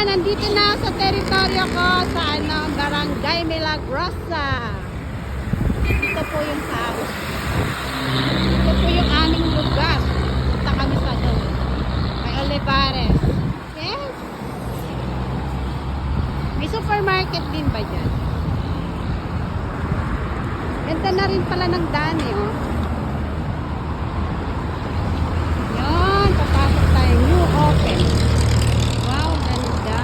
Ayan, nandito na sa teritoryo ko sa ano, Barangay Milagrosa. Dito po yung sa Ito po yung aming lugar. Punta kami sa doon. Kay Olivares. Yes. May supermarket din ba dyan? Ganda na rin pala ng daan eh, oh. Yan, papasok tayo. New open. Wow, ganda.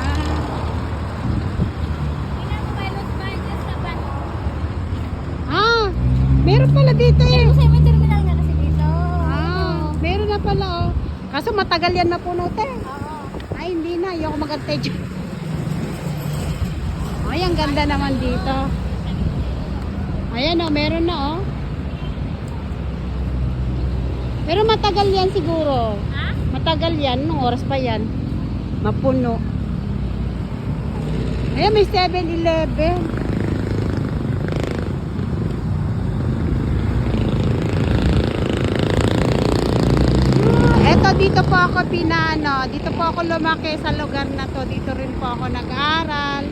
Ah, meron pala dito eh. Ah, meron na pala oh. Kaso matagal yan na puno te. Ay, hindi na. Ayoko magantay dyan. Ay, ang ganda naman dito. Ayan oh, meron na oh. Pero matagal yan siguro. Matagal yan. Nung oras pa yan? Mapuno. Ayan, may 7-Eleven. Dito po ako pinano. Dito po ako lumaki sa lugar na to. Dito rin po ako nag-aral.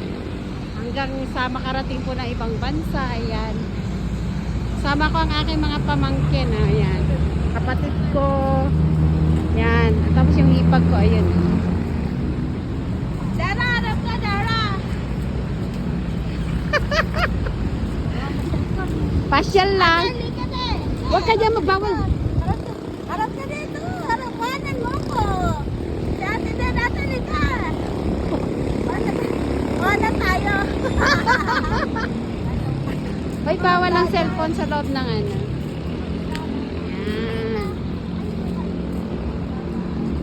Hanggang sa makarating po ng ibang bansa. Ayan. Sama ko ang aking mga pamangkin. Ayan. Kapatid ko. Yan. At tapos yung hipag ko. Ayun. Dara! Harap ka, Dara! Pasyal lang. Huwag ka dyan magbawal. Harap ka dito! Harapanan mo ko! Dati na natin ka! Wala tayo! Hoy, bawal ang cellphone sa loob ng ano.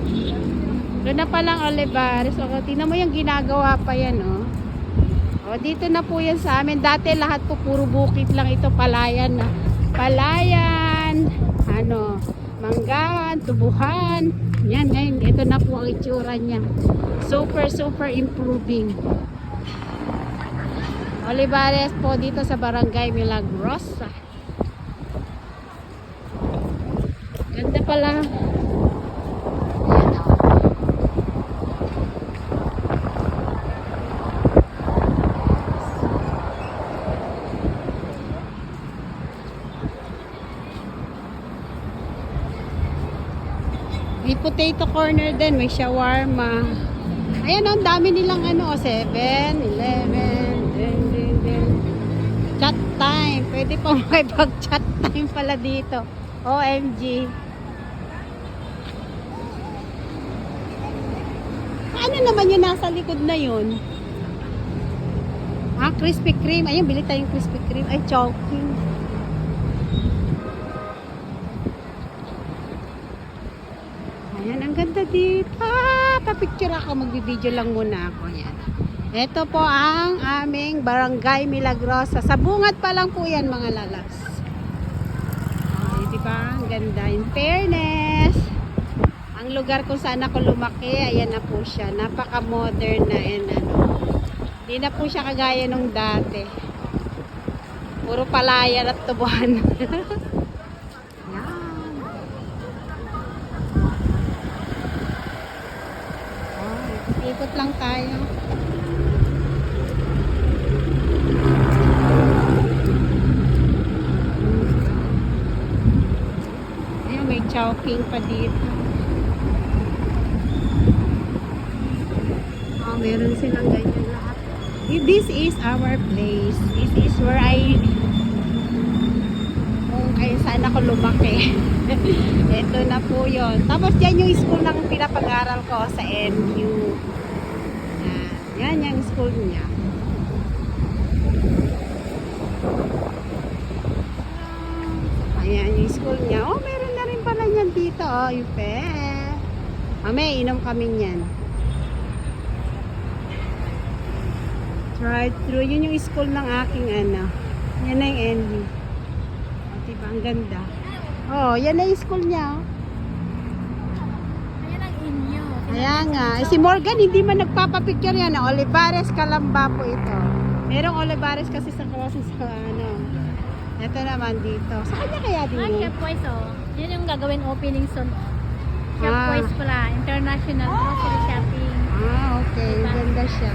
Yan. Doon na palang Olivares. O, tingnan mo yung ginagawa pa yan, oh. O, dito na po yan sa amin. Dati lahat po puro bukit lang ito. Palayan na. Palayan. Ano, manggahan, tubuhan. Yan, ngayon. Ito na po ang itsura niya. Super, super improving. Olivares po dito sa Barangay Milagrosa. Ganda pala. Potato corner din, may shawarma. Ayan, oh, ang dami nilang ano, oh, 7, 11, din, din, din. Chat time. Pwede pa makipag-chat time pala dito. OMG. Ano naman yung nasa likod na yun? Ah, Krispy Kreme. Ayun, bili tayong Krispy Kreme. Ay, choking. Ayan, ang ganda dito. Ah, papicture ako. Magbibideo lang muna ako. Ayan. Ito po ang aming Barangay Milagrosa. Sa bungat pa lang po yan mga lalas. Ay, di? Ang ganda. In fairness, ang lugar kung saan ako lumaki, ayan na po siya. Napaka-modern na and ano. Hindi na po siya kagaya nung dati. Puro palayan at tubuhan. yan. Oh, ikot lang tayo. Ayun, may chowking pa dito. Oh, meron silang ganyan lahat. This is our place. This is where I kung kaya saan ako lumaki. Ito na po yon. Tapos yan yung school ng pinapag-aral ko sa NU. Yan, yung school niya. Ayan yung school niya. Oh, meron na rin pala niyan dito. Oh, yung pe. Mamaya, inom kami niyan. Right through. Yun yung school ng aking ano. Yan na yung NU. Oh, diba? Ang ganda. Oh, yan na yung school niya. Oh. Kaya nga. Eh, si Morgan, hindi man nagpapapicture yan. ah. Olivares Calamba po ito. Merong Olivares kasi sa kasi sa ano. Ito naman dito. Sa kanya kaya din Ah? Chef Boys, oh. Yun yung gagawin opening soon. Chef Ah. Boys pala. International grocery shopping. Ah, okay. Ganda siya.